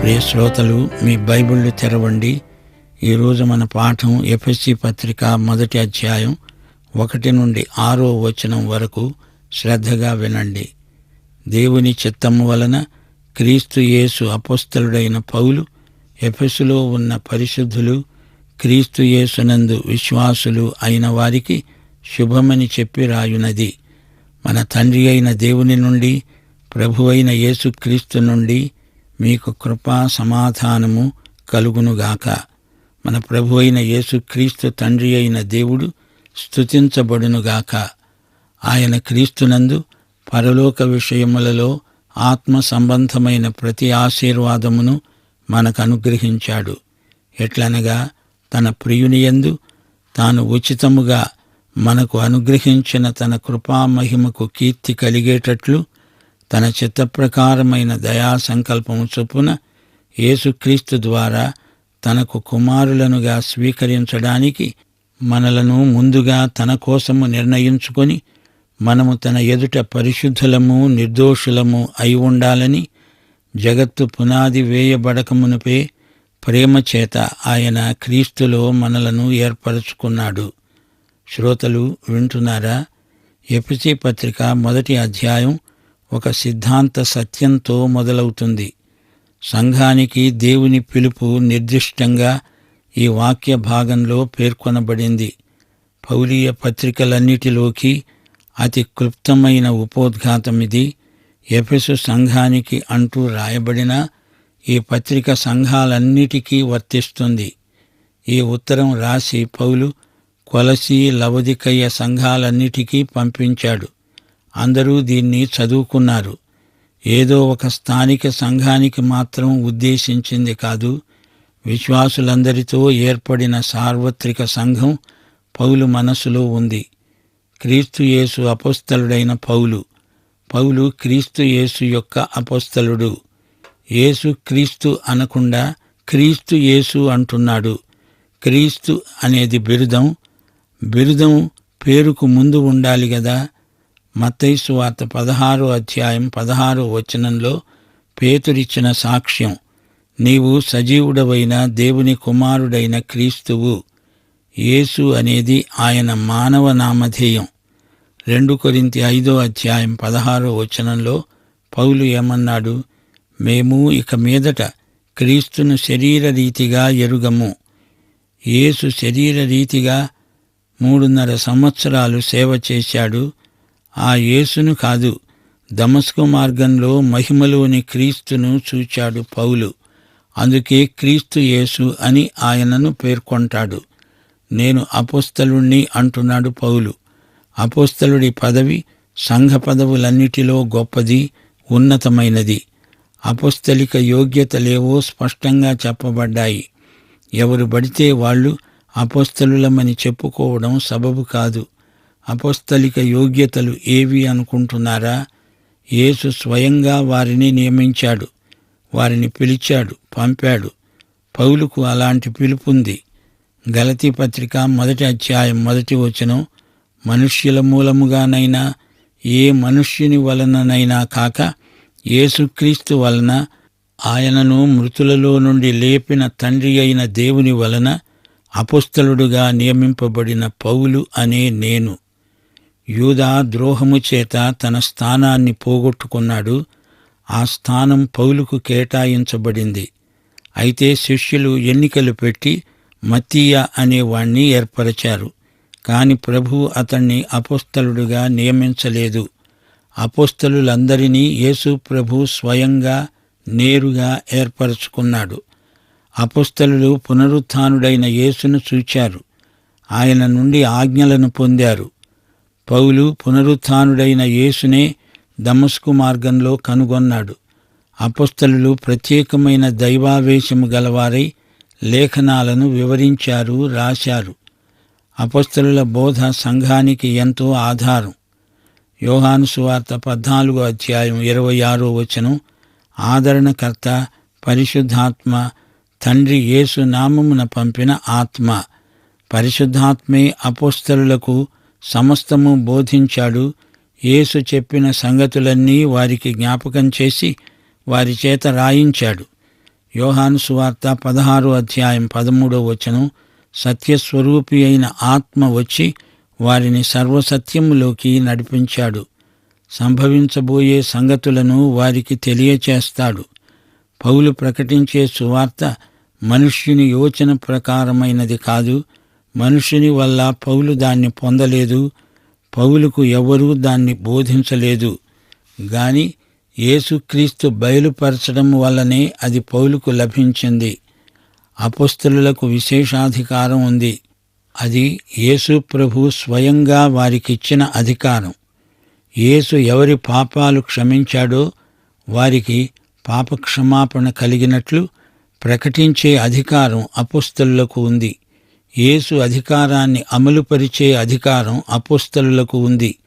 ప్రియ శ్రోతలు మీ బైబిళ్ళు తెరవండి. ఈరోజు మన పాఠం ఎఫ్ఎస్సి పత్రిక మొదటి అధ్యాయం ఒకటి నుండి ఆరో వచనం వరకు శ్రద్ధగా వినండి. దేవుని చిత్తము వలన క్రీస్తు యేసు అపోస్తలుడైన పౌలు ఎఫెసులో ఉన్న పరిశుద్ధులు క్రీస్తు యేసునందు విశ్వాసులు అయిన వారికి శుభమని చెప్పి రాయునది. మన తండ్రి అయిన దేవుని నుండి ప్రభువైన యేసుక్రీస్తు నుండి మీకు కృపా సమాధానము కలుగునుగాక. మన ప్రభు అయిన యేసుక్రీస్తు తండ్రి అయిన దేవుడు స్థుతించబడునుగాక ఆయన క్రీస్తునందు పరలోక విషయములలో ఆత్మ సంబంధమైన ప్రతి ఆశీర్వాదమును మనకు అనుగ్రహించాడు ఎట్లనగా తన ప్రియునియందు తాను ఉచితముగా మనకు అనుగ్రహించిన తన కృపా మహిమకు కీర్తి కలిగేటట్లు తన చిత్తప్రకారమైన దయా సంకల్పము చొప్పున యేసుక్రీస్తు ద్వారా తనకు కుమారులనుగా స్వీకరించడానికి మనలను ముందుగా తన కోసము నిర్ణయించుకొని మనము తన ఎదుట పరిశుద్ధులము నిర్దోషులము అయి ఉండాలని జగత్తు పునాది వేయబడకమునుపే ప్రేమ చేత ఆయన క్రీస్తులో మనలను ఏర్పరచుకున్నాడు. శ్రోతలు వింటున్నారా? ఎపిసి పత్రిక మొదటి అధ్యాయం ఒక సిద్ధాంత సత్యంతో మొదలవుతుంది. సంఘానికి దేవుని పిలుపు నిర్దిష్టంగా ఈ వాక్య భాగంలో పేర్కొనబడింది. పౌలీయ పత్రికలన్నిటిలోకి అతి క్లుప్తమైన ఉపోద్ఘాతమిది ఎఫెసు సంఘానికి అంటూ రాయబడిన ఈ పత్రిక సంఘాలన్నిటికీ వర్తిస్తుంది. ఈ ఉత్తరం రాసి పౌలు కొలసి లవదికయ్య సంఘాలన్నిటికీ పంపించాడు. అందరూ దీన్ని చదువుకున్నారు. ఏదో ఒక స్థానిక సంఘానికి మాత్రం ఉద్దేశించింది కాదు. విశ్వాసులందరితో ఏర్పడిన సార్వత్రిక సంఘం పౌలు మనసులో ఉంది. క్రీస్తు యేసు అపోస్తలుడైన పౌలు. పౌలు క్రీస్తుయేసు యొక్క అపోస్తలుడు. యేసు క్రీస్తు అనకుండా క్రీస్తు యేసు అంటున్నాడు. క్రీస్తు అనేది బిరుదం. బిరుదం పేరుకు ముందు ఉండాలి గదా. మత్తైసు వార్త పదహారో అధ్యాయం పదహారో వచనంలో పేతురిచ్చిన సాక్ష్యం నీవు సజీవుడవైన దేవుని కుమారుడైన క్రీస్తువు. యేసు అనేది ఆయన మానవ నామధేయం. రెండు కొరింతి ఐదో అధ్యాయం పదహారో వచనంలో పౌలు ఏమన్నాడు మేము ఇక మీదట క్రీస్తును శరీర రీతిగా ఎరుగము. యేసు శరీర రీతిగా మూడున్నర సంవత్సరాలు సేవ చేశాడు. ఆ యేసును కాదు దమస్కు మార్గంలో మహిమలోని క్రీస్తును చూచాడు పౌలు. అందుకే క్రీస్తు యేసు అని ఆయనను పేర్కొంటాడు. నేను అపోస్తలుణ్ణి అంటున్నాడు పౌలు. అపోస్తలుడి పదవి సంఘ పదవులన్నిటిలో గొప్పది ఉన్నతమైనది. అపోస్తలిక యోగ్యతలేవో స్పష్టంగా చెప్పబడ్డాయి. ఎవరు పడితే వాళ్ళు అపోస్తలులమని చెప్పుకోవడం సబబు కాదు. అపోస్తలిక యోగ్యతలు ఏవి అనుకుంటున్నారా? యేసు స్వయంగా వారిని నియమించాడు వారిని పిలిచాడు పంపాడు. పౌలుకు అలాంటి పిలుపుంది. గలతీ పత్రిక మొదటి అధ్యాయం మొదటి వచనం మనుష్యుల మూలముగానైనా ఏ మనుష్యుని వలననైనా కాక యేసుక్రీస్తు వలన ఆయనను మృతులలో నుండి లేపిన తండ్రి అయిన దేవుని వలన అపుస్తలుడుగా నియమింపబడిన పౌలు అనే నేను. యూదా ద్రోహము చేత తన స్థానాన్ని పోగొట్టుకున్నాడు. ఆ స్థానం పౌలుకు కేటాయించబడింది. అయితే శిష్యులు ఎన్నికలు పెట్టి మతీయ అనేవాణ్ణి ఏర్పరిచారు. కాని ప్రభు అతణ్ణి అపోస్తలుడుగా నియమించలేదు. అపోస్తలులందరినీ యేసు ప్రభు స్వయంగా నేరుగా ఏర్పరచుకున్నాడు. అపోస్తలు పునరుత్థానుడైన యేసును చూచారు. ఆయన నుండి ఆజ్ఞలను పొందారు. పౌలు పునరుత్డైన యేసునే దమస్కు మార్గంలో కనుగొన్నాడు. అపస్తలులు ప్రత్యేకమైన దైవావేశము గలవారై లేఖనాలను వివరించారు రాశారు. అపస్తలుల బోధ సంఘానికి ఎంతో ఆధారం. యోహాను సువార్త పద్నాలుగో అధ్యాయం ఇరవై ఆరో వచనం ఆదరణకర్త పరిశుద్ధాత్మ తండ్రి యేసు నామమున పంపిన ఆత్మ పరిశుద్ధాత్మే అపోస్తలులకు సమస్తము బోధించాడు. యేసు చెప్పిన సంగతులన్నీ వారికి జ్ఞాపకం చేసి వారి చేత రాయించాడు. యోహాను సువార్త పదహారో అధ్యాయం పదమూడో వచనం. సత్యస్వరూపి అయిన ఆత్మ వచ్చి వారిని సర్వసత్యములోకి నడిపించాడు. సంభవించబోయే సంగతులను వారికి తెలియచేస్తాడు. పౌలు ప్రకటించే సువార్త మనుష్యుని యోచన ప్రకారమైనది కాదు. మనుషుని వల్ల పౌలు దాన్ని పొందలేదు పౌలుకు ఎవరూ దాన్ని బోధించలేదు. గాని యేసుక్రీస్తు బయలుపరచడం వల్లనే అది పౌలుకు లభించింది. అపస్తులకు విశేషాధికారం ఉంది. అది యేసు ప్రభు స్వయంగా వారికిచ్చిన అధికారం. యేసు ఎవరి పాపాలు క్షమించాడో వారికి పాపక్షమాపణ కలిగినట్లు ప్రకటించే అధికారం అపుస్తులకు ఉంది. యేసు అధికారాన్ని అమలుపరిచే అధికారం అపుస్తలులకు ఉంది.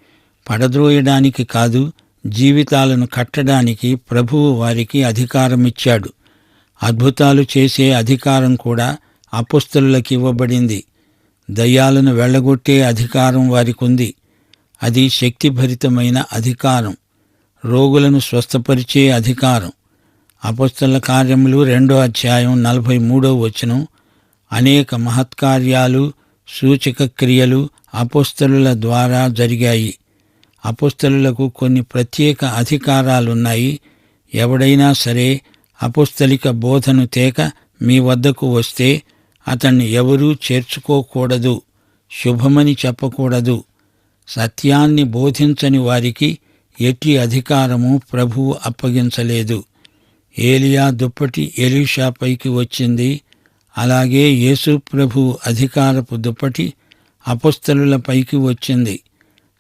పడద్రోయడానికి కాదు జీవితాలను కట్టడానికి ప్రభువు వారికి అధికారమిచ్చాడు. అద్భుతాలు చేసే అధికారం కూడా అపుస్తలులకు ఇవ్వబడింది. దయ్యాలను వెళ్ళగొట్టే అధికారం వారికి ఉంది అది శక్తిభరితమైన అధికారం. రోగులను స్వస్థపరిచే అధికారం. అపస్తుల కార్యములు రెండో అధ్యాయం నలభై మూడో వచనం అనేక మహత్కార్యాలు సూచక క్రియలు అపుస్తలుల ద్వారా జరిగాయి. అపుస్తలులకు కొన్ని ప్రత్యేక అధికారాలున్నాయి. ఎవడైనా సరే అపుస్తలిక బోధను తేక మీ వద్దకు వస్తే అతన్ని ఎవరూ చేర్చుకోకూడదు శుభమని చెప్పకూడదు. సత్యాన్ని బోధించని వారికి ఎట్టి అధికారము ప్రభువు అప్పగించలేదు. ఏలియా దుప్పటి ఎలీషాపైకి వచ్చింది. అలాగే యేసు ప్రభు అధికారపు దుప్పటి అపుస్తలుల పైకి వచ్చింది.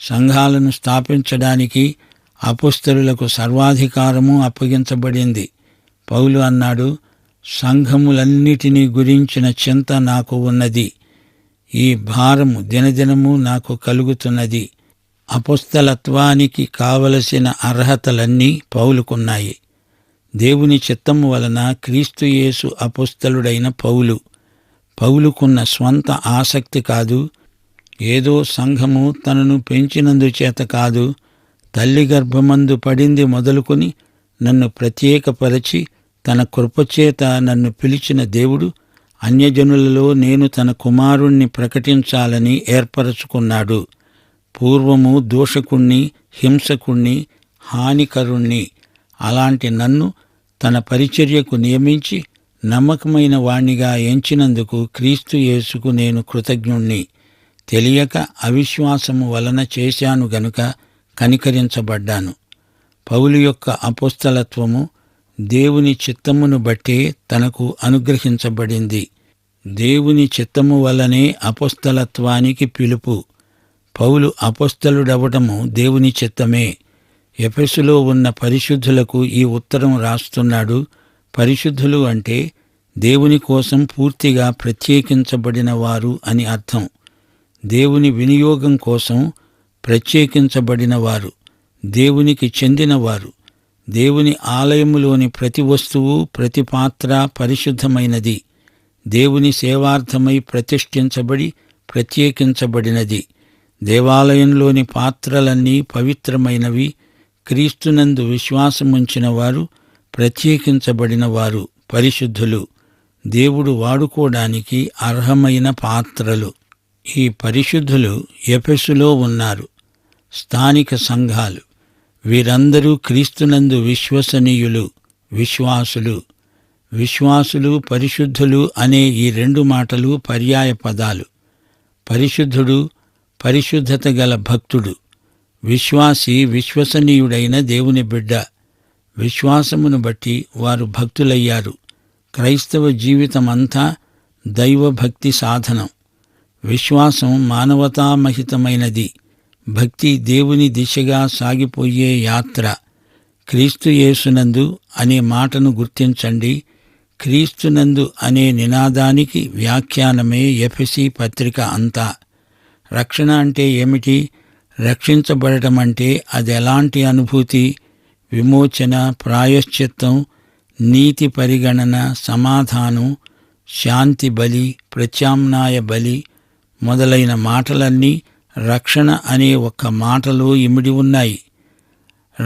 సంఘాలను స్థాపించడానికి అపుస్తలులకు సర్వాధికారము అప్పగించబడింది. పౌలు అన్నాడు సంఘములన్నిటినీ గురించిన చింత నాకు ఉన్నది. ఈ భారము దినదినము నాకు కలుగుతున్నది. అపుస్తలత్వానికి కావలసిన అర్హతలన్నీ పౌలుకున్నాయి. దేవుని చిత్తము వలన క్రీస్తుయేసు అపుస్తలుడైన పౌలు. పౌలుకున్న స్వంత ఆసక్తి కాదు ఏదో సంఘము తనను పెంచినందుచేత కాదు తల్లి గర్భమందు పడింది మొదలుకొని నన్ను ప్రత్యేకపరచి తన కృపచేత నన్ను పిలిచిన దేవుడు అన్యజనులలో నేను తన కుమారుణ్ణి ప్రకటించాలని ఏర్పరచుకున్నాడు. పూర్వము దోషకుణ్ణి హింసకుణ్ణి హానికరుణ్ణి అలాంటి నన్ను తన పరిచర్యకు నియమించి నమ్మకమైన వాణ్ణిగా ఎంచినందుకు క్రీస్తు యేసుకు నేను కృతజ్ఞుణ్ణి. తెలియక అవిశ్వాసము వలన చేశాను గనుక కనికరించబడ్డాను. పౌలు యొక్క అపుస్తలత్వము దేవుని చిత్తమును బట్టే తనకు అనుగ్రహించబడింది. దేవుని చిత్తము వల్లనే అపుస్తలత్వానికి పిలుపు. పౌలు అపుస్తలుడవటము దేవుని చిత్తమే. ఎఫెసులో ఉన్న పరిశుద్ధులకు ఈ ఉత్తరం రాస్తున్నాడు. పరిశుద్ధులు అంటే దేవుని కోసం పూర్తిగా ప్రత్యేకించబడిన వారు అని అర్థం. దేవుని వినియోగం కోసం ప్రత్యేకించబడిన వారు దేవునికి చెందినవారు. దేవుని ఆలయములోని ప్రతి వస్తువు ప్రతి పాత్ర పరిశుద్ధమైనది. దేవుని సేవార్థమై ప్రతిష్ఠించబడి ప్రత్యేకించబడినది. దేవాలయంలోని పాత్రలన్నీ పవిత్రమైనవి. క్రీస్తునందు విశ్వాసముంచిన వారు ప్రత్యేకించబడిన వారు పరిశుద్ధులు. దేవుడు వాడుకోవడానికి అర్హమైన పాత్రలు. ఈ పరిశుద్ధులు ఎఫెసులో ఉన్నారు. స్థానిక సంఘాలు. వీరందరూ క్రీస్తునందు విశ్వసనీయులు విశ్వాసులు. విశ్వాసులు పరిశుద్ధులు అనే ఈ రెండు మాటలు పర్యాయ పదాలు పరిశుద్ధుడు పరిశుద్ధత గల భక్తుడు. విశ్వాసి విశ్వసనీయుడైన దేవుని బిడ్డ. విశ్వాసమును బట్టి వారు భక్తులయ్యారు. క్రైస్తవ జీవితమంతా దైవభక్తి సాధనం. విశ్వాసం మానవతామహితమైనది. భక్తి దేవుని దిశగా సాగిపోయే యాత్ర. క్రీస్తు యేసునందు అనే మాటను గుర్తించండి. క్రీస్తునందు అనే నినాదానికి వ్యాఖ్యానమే ఎఫెసి పత్రిక అంతా. రక్షణ అంటే ఏమిటి? రక్షించబడటం అంటే అది ఎలాంటి అనుభూతి విమోచన ప్రాయశ్చిత్తం నీతి పరిగణన సమాధానం శాంతి బలి ప్రత్యామ్నాయ బలి మొదలైన మాటలన్నీ రక్షణ అనే ఒక్క మాటలో ఇమిడి ఉన్నాయి.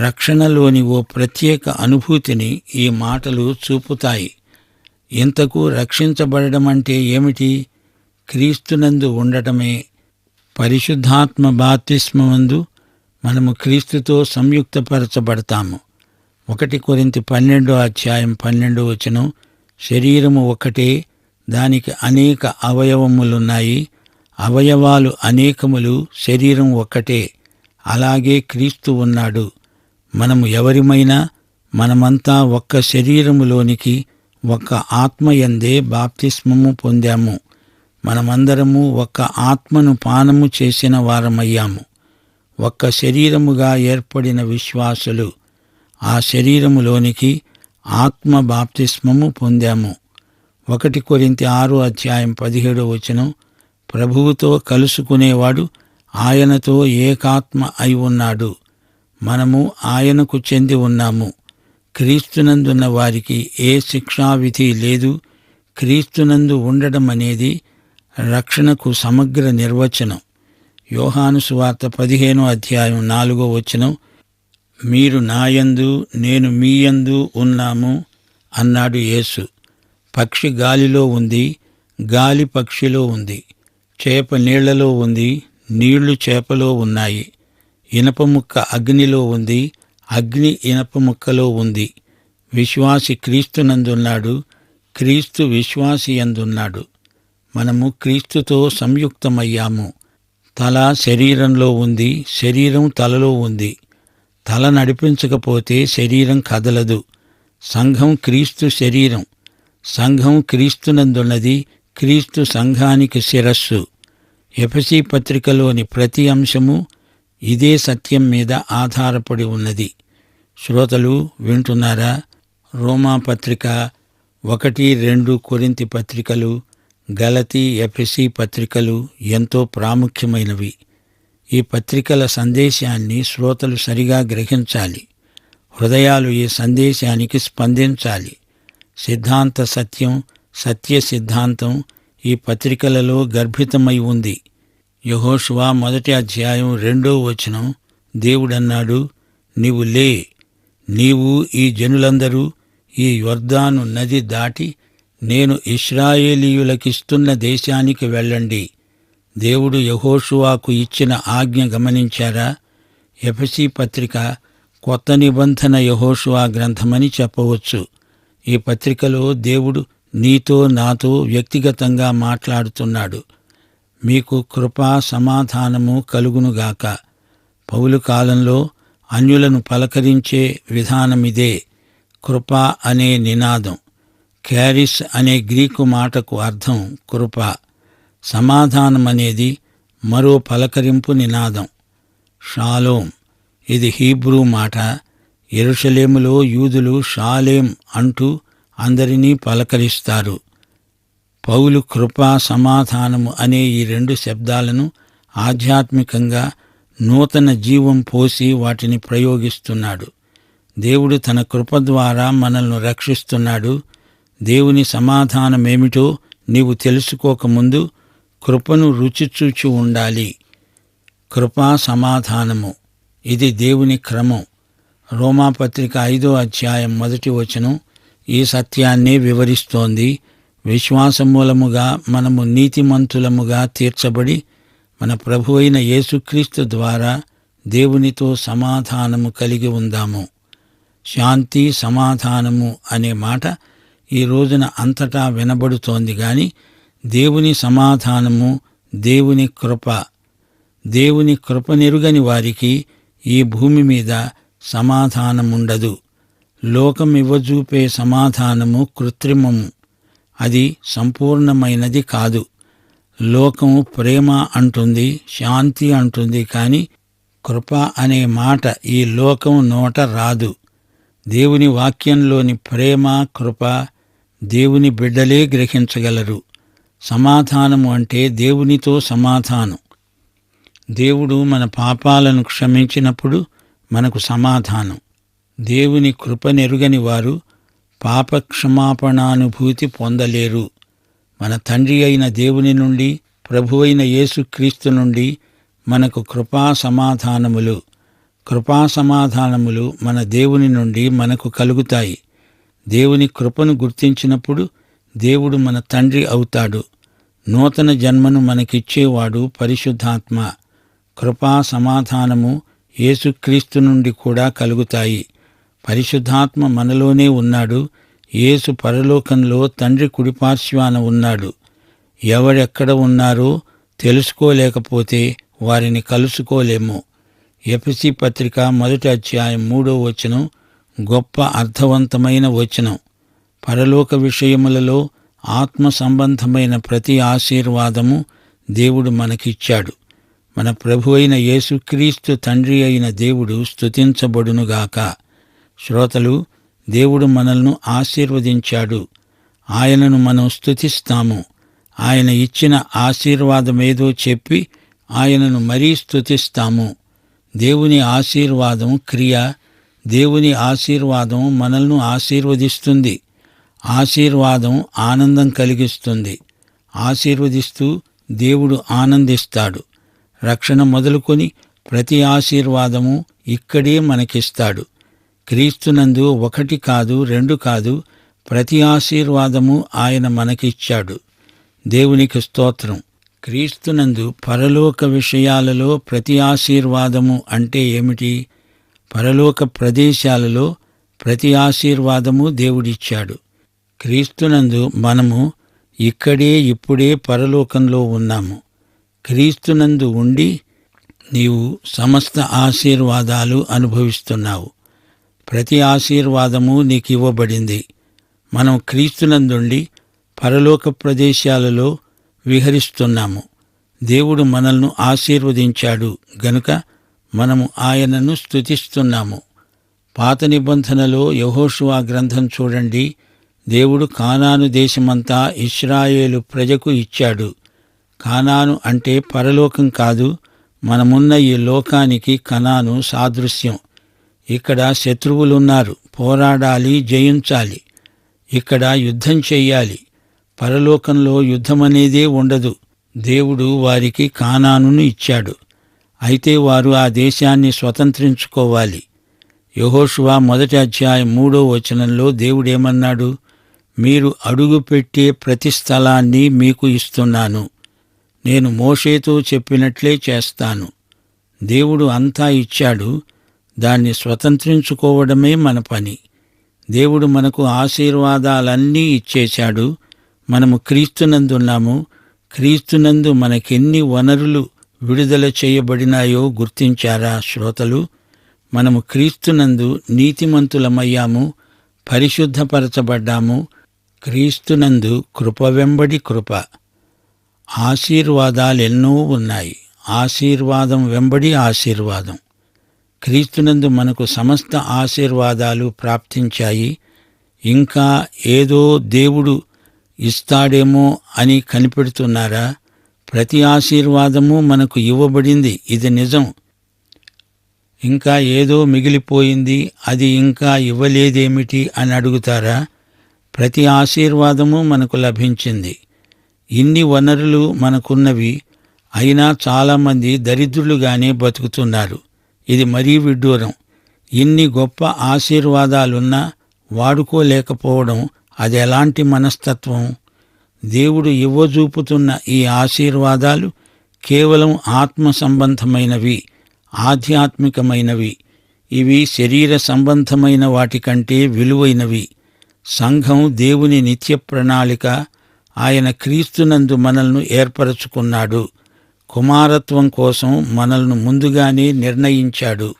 రక్షణలోని ఓ ప్రత్యేక అనుభూతిని ఈ మాటలు చూపుతాయి. ఇంతకు రక్షించబడడం అంటే ఏమిటి? క్రీస్తునందు ఉండటమే పరిశుద్ధాత్మ బాతిస్మందు మనము క్రీస్తుతో సంయుక్తపరచబడతాము. ఒకటి కొరింత పన్నెండో అధ్యాయం పన్నెండో వచనం శరీరము ఒకటే దానికి అనేక అవయవములున్నాయి. అవయవాలు అనేకములు శరీరం ఒక్కటే అలాగే క్రీస్తు ఉన్నాడు. మనము ఎవరిమైనా మనమంతా ఒక్క శరీరములోనికి ఒక్క ఆత్మయందే బాప్తిస్మము పొందాము. మనమందరము ఒక్క ఆత్మను పానము చేసిన వారమయ్యాము. ఒక్క శరీరముగా ఏర్పడిన విశ్వాసులు ఆ శరీరములోనికి ఆత్మ బాప్తిస్మము పొందాము. ఒకటి కొరింతి ఆరో అధ్యాయం పదిహేడో వచనం ప్రభువుతో కలుసుకునేవాడు ఆయనతో ఏకాత్మ అయి ఉన్నాడు. మనము ఆయనకు చెంది ఉన్నాము. క్రీస్తునందున్న వారికి ఏ శిక్షావిధి లేదు. క్రీస్తునందు ఉండడం అనేది రక్షణకు సమగ్ర నిర్వచనం. యోహాను సువార్త పదిహేనో అధ్యాయం నాలుగో వచనం మీరు నాయందు నేను మీయందు ఉన్నాము అన్నాడు యేసు. పక్షి గాలిలో ఉంది గాలి పక్షిలో ఉంది చేప నీళ్ళలో ఉంది నీళ్ళు చేపలో ఉన్నాయి. ఇనప ముక్క అగ్నిలో ఉంది అగ్ని ఇనప ముక్కలో ఉంది. విశ్వాసి క్రీస్తునందున్నాడు క్రీస్తు విశ్వాసి అందున్నాడు మనము క్రీస్తుతో సంయుక్తమయ్యాము. తల శరీరంలో ఉంది శరీరం తలలో ఉంది. తల నడిపించకపోతే శరీరం కదలదు. సంఘం క్రీస్తు శరీరం. సంఘం క్రీస్తునందున్నది క్రీస్తు సంఘానికి శిరస్సు. ఎఫసి పత్రికలోని ప్రతి అంశము ఇదే సత్యం మీద ఆధారపడి ఉన్నది. శ్రోతలు వింటున్నారా? రోమా పత్రిక ఒకటి రెండు కొరింతి పత్రికలు గలతి ఎఫెసి పత్రికలు ఎంతో ప్రాముఖ్యమైనవి. ఈ పత్రికల సందేశాన్ని శ్రోతలు సరిగా గ్రహించాలి. హృదయాలు ఈ సందేశానికి స్పందించాలి. సిద్ధాంత సత్యం సత్య సిద్ధాంతం ఈ పత్రికలలో గర్భితమై ఉంది. యహోషువా మొదటి అధ్యాయం రెండో వచనం దేవుడన్నాడు నీవు లే నీవు ఈ జనులందరూ ఈ యొర్దాను నది దాటి నేను ఇస్రాయేలీయులకిస్తున్న దేశానికి వెళ్ళండి. దేవుడు యహోషువాకు ఇచ్చిన ఆజ్ఞ గమనించారా? ఎఫసి పత్రిక కొత్త నిబంధన యహోషువా గ్రంథమని చెప్పవచ్చు. ఈ పత్రికలో దేవుడు నీతో నాతో వ్యక్తిగతంగా మాట్లాడుతున్నాడు. మీకు కృపా సమాధానము కలుగునుగాక. పౌలు కాలంలో అన్యులను పలకరించే విధానమిదే. కృప అనే నినాదం. క్యారిస్ అనే గ్రీకు మాటకు అర్థం కృప సమాధానం అనేది మరో పలకరింపు నినాదం. షాలోం ఇది హీబ్రూ మాట. ఎరుషలేములో యూదులు షాలేం అంటూ అందరినీ పలకరిస్తారు. పౌలు కృపా సమాధానము అనే ఈ రెండు శబ్దాలను ఆధ్యాత్మికంగా నూతన జీవం పోసి వాటిని ప్రయోగిస్తున్నాడు. దేవుడు తన కృప ద్వారా మనల్ని రక్షిస్తున్నాడు. దేవుని సమాధానమేమిటో నీవు తెలుసుకోకముందు కృపను రుచిచూచి ఉండాలి. కృపా సమాధానము. ఇది దేవుని క్రమం. రోమాపత్రిక ఐదో అధ్యాయం మొదటి వచనం ఈ సత్యాన్నే వివరిస్తోంది. విశ్వాసం మూలముగా మనము నీతిమంతులముగా తీర్చబడి మన ప్రభు అయిన యేసుక్రీస్తు ద్వారా దేవునితో సమాధానము కలిగి ఉందాము. శాంతి సమాధానము అనే మాట ఈ రోజున అంతటా వినబడుతోంది గాని దేవుని సమాధానము దేవుని కృప దేవుని కృపనెరుగని వారికి ఈ భూమి మీద సమాధానముండదు. లోకం ఇవ్వజూపే సమాధానము కృత్రిమము. అది సంపూర్ణమైనది కాదు. లోకము ప్రేమ అంటుంది శాంతి అంటుంది కానీ కృప అనే మాట ఈ లోకం నోట రాదు. దేవుని వాక్యంలోని ప్రేమ కృప దేవుని బిడ్డలే గ్రహించగలరు. సమాధానము అంటే దేవునితో సమాధానం. దేవుడు మన పాపాలను క్షమించినప్పుడు మనకు సమాధానం. దేవుని కృపనెరుగని వారు పాపక్షమాపణానుభూతి పొందలేరు. మన తండ్రి అయిన దేవుని నుండి ప్రభువైన యేసుక్రీస్తు నుండి మనకు కృపా సమాధానములు. కృపా సమాధానములు మన దేవుని నుండి మనకు కలుగుతాయి. దేవుని కృపను గుర్తించినప్పుడు దేవుడు మన తండ్రి అవుతాడు. నూతన జన్మను మనకిచ్చేవాడు పరిశుద్ధాత్మ. కృపా సమాధానము యేసుక్రీస్తు నుండి కూడా కలుగుతాయి. పరిశుద్ధాత్మ మనలోనే ఉన్నాడు. యేసు పరలోకంలో తండ్రి కుడిపార్శ్వాన ఉన్నాడు. ఎవరెక్కడ ఉన్నారో తెలుసుకోలేకపోతే వారిని కలుసుకోలేము. ఎఫ్సి పత్రిక మొదటి అధ్యాయం మూడో వచనం గొప్ప అర్థవంతమైన వచనం. పరలోక విషయములలో ఆత్మ సంబంధమైన ప్రతి ఆశీర్వాదము దేవుడు మనకిచ్చాడు. మన ప్రభు అయిన యేసుక్రీస్తు తండ్రి అయిన దేవుడు స్తుతించబడునుగాక. శ్రోతలు దేవుడు మనల్ని ఆశీర్వదించాడు. ఆయనను మనం స్తుతిస్తాము. ఆయన ఇచ్చిన ఆశీర్వాదమేదో చెప్పి ఆయనను మరీ స్తుతిస్తాము. దేవుని ఆశీర్వాదం క్రియ దేవుని ఆశీర్వాదం మనల్ని ఆశీర్వదిస్తుంది. ఆశీర్వాదం ఆనందం కలిగిస్తుంది. ఆశీర్వదిస్తూ దేవుడు ఆనందిస్తాడు. రక్షణ మొదలుకొని ప్రతి ఆశీర్వాదము ఇక్కడే మనకిస్తాడు. క్రీస్తునందు ఒకటి కాదు రెండు కాదు ప్రతి ఆశీర్వాదము ఆయన మనకిచ్చాడు. దేవునికి స్తోత్రం. క్రీస్తునందు పరలోక విషయాలలో ప్రతి ఆశీర్వాదము అంటే ఏమిటి? పరలోక ప్రదేశాలలో ప్రతి ఆశీర్వాదము దేవుడిచ్చాడు. క్రీస్తునందు మనము ఇక్కడే ఇప్పుడే పరలోకంలో ఉన్నాము. క్రీస్తునందు ఉండి నీవు సమస్త ఆశీర్వాదాలు అనుభవిస్తున్నావు. ప్రతి ఆశీర్వాదము నీకు ఇవ్వబడింది మనం క్రీస్తునందుండి పరలోక ప్రదేశాలలో విహరిస్తున్నాము. దేవుడు మనల్ని ఆశీర్వదించాడు గనుక మనము ఆయనను స్తుతిస్తున్నాము. పాత నిబంధనలో యహోషువా గ్రంథం చూడండి. దేవుడు కానాను దేశమంతా ఇస్రాయేలు ప్రజకు ఇచ్చాడు. కానాను అంటే పరలోకం కాదు మనమున్న ఈ లోకానికి కనాను సాదృశ్యం. ఇక్కడ శత్రువులున్నారు పోరాడాలి జయించాలి. ఇక్కడ యుద్ధం చెయ్యాలి. పరలోకంలో యుద్ధమనేదే ఉండదు. దేవుడు వారికి కానానును ఇచ్చాడు. అయితే వారు ఆ దేశాన్ని స్వతంత్రించుకోవాలి. యహోషువా మొదటి అధ్యాయం మూడో వచనంలో దేవుడేమన్నాడు? మీరు అడుగుపెట్టే ప్రతి స్థలాన్ని మీకు ఇస్తున్నాను. నేను మోషేతో చెప్పినట్లే చేస్తాను. దేవుడు అంతా ఇచ్చాడు. దాన్ని స్వతంత్రించుకోవడమే మన పని. దేవుడు మనకు ఆశీర్వాదాలన్నీ ఇచ్చేశాడు. మనము క్రీస్తునందున్నాము. క్రీస్తునందు మనకెన్ని వనరులు విడుదల చేయబడినాయో గుర్తించారా శ్రోతలు? మనము క్రీస్తునందు నీతిమంతులమయ్యాము పరిశుద్ధపరచబడ్డాము క్రీస్తునందు కృప వెంబడి కృప. ఆశీర్వాదాలెన్నో ఉన్నాయి. ఆశీర్వాదం వెంబడి ఆశీర్వాదం. క్రీస్తునందు మనకు సమస్త ఆశీర్వాదాలు ప్రాప్తించాయి. ఇంకా ఏదో దేవుడు ఇస్తాడేమో అని కనిపెడుతున్నారా? ప్రతి ఆశీర్వాదము మనకు ఇవ్వబడింది. ఇది నిజం. ఇంకా ఏదో మిగిలిపోయింది. అది ఇంకా ఇవ్వలేదేమిటి అని అడుగుతారా? ప్రతి ఆశీర్వాదము మనకు లభించింది. ఇన్ని వనరులు మనకున్నవి. అయినా చాలామంది దరిద్రులుగానే బతుకుతున్నారు. ఇది మరీ విడ్డూరం. ఇన్ని గొప్ప ఆశీర్వాదాలున్నా వాడుకోలేకపోవడం అది ఎలాంటి మనస్తత్వం? దేవుడు ఇవ్వజూపుతున్న ఈ ఆశీర్వాదాలు కేవలం ఆత్మ సంబంధమైనవి ఆధ్యాత్మికమైనవి. ఇవి శరీర సంబంధమైన వాటికంటే విలువైనవి. సంఘం దేవుని నిత్య ప్రణాళిక ఆయన క్రీస్తునందు మనల్ని ఏర్పరచుకున్నాడు. కుమారత్వం కోసం మనల్ని ముందుగానే నిర్ణయించాడు.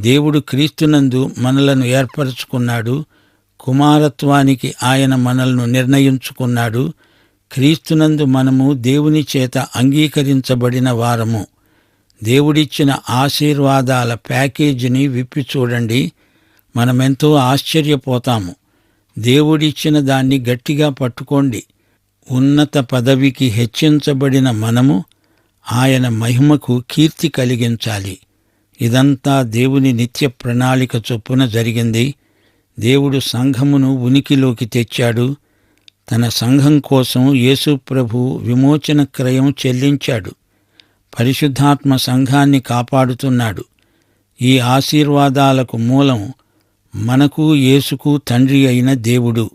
దేవుడు క్రీస్తునందు మనలను ఏర్పరచుకున్నాడు. కుమారత్వానికి ఆయన మనల్ని నిర్ణయించుకున్నాడు. క్రీస్తునందు మనము దేవుని చేత అంగీకరించబడిన వారము. దేవుడిచ్చిన ఆశీర్వాదాల ప్యాకేజీని విప్పి చూడండి. మనమెంతో ఆశ్చర్యపోతాము. దేవుడిచ్చిన దాన్ని గట్టిగా పట్టుకోండి. ఉన్నత పదవికి హెచ్చించబడిన మనము ఆయన మహిమకు కీర్తి కలిగించాలి. ఇదంతా దేవుని నిత్య ప్రణాళిక చొప్పున జరిగింది. దేవుడు సంఘమును ఉనికిలోకి తెచ్చాడు. తన సంఘం కోసం యేసుప్రభు విమోచన క్రయం చెల్లించాడు. పరిశుద్ధాత్మ సంఘాన్ని కాపాడుతున్నాడు. ఈ ఆశీర్వాదాలకు మూలం మనకు యేసుకు తండ్రి అయిన దేవుడు.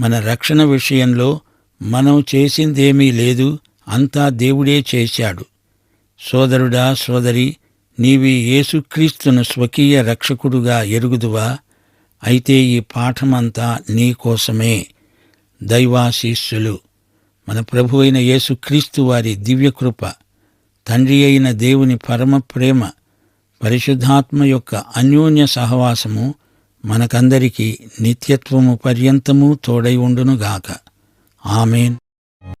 మన రక్షణ విషయంలో మనం చేసిందేమీ లేదు అంతా దేవుడే చేశాడు. సోదరుడా సోదరి నీవి యేసుక్రీస్తును స్వకీయ రక్షకుడుగా ఎరుగుదువా? అయితే ఈ పాఠమంతా నీకోసమే దైవాశీస్సులు. మన ప్రభు అయిన యేసుక్రీస్తు వారి దివ్యకృప తండ్రి అయిన దేవుని పరమ ప్రేమ పరిశుద్ధాత్మ యొక్క అన్యోన్య సహవాసము మనకందరికీ నిత్యత్వము పర్యంతము తోడై ఉండునుగాక. ఆమెన్.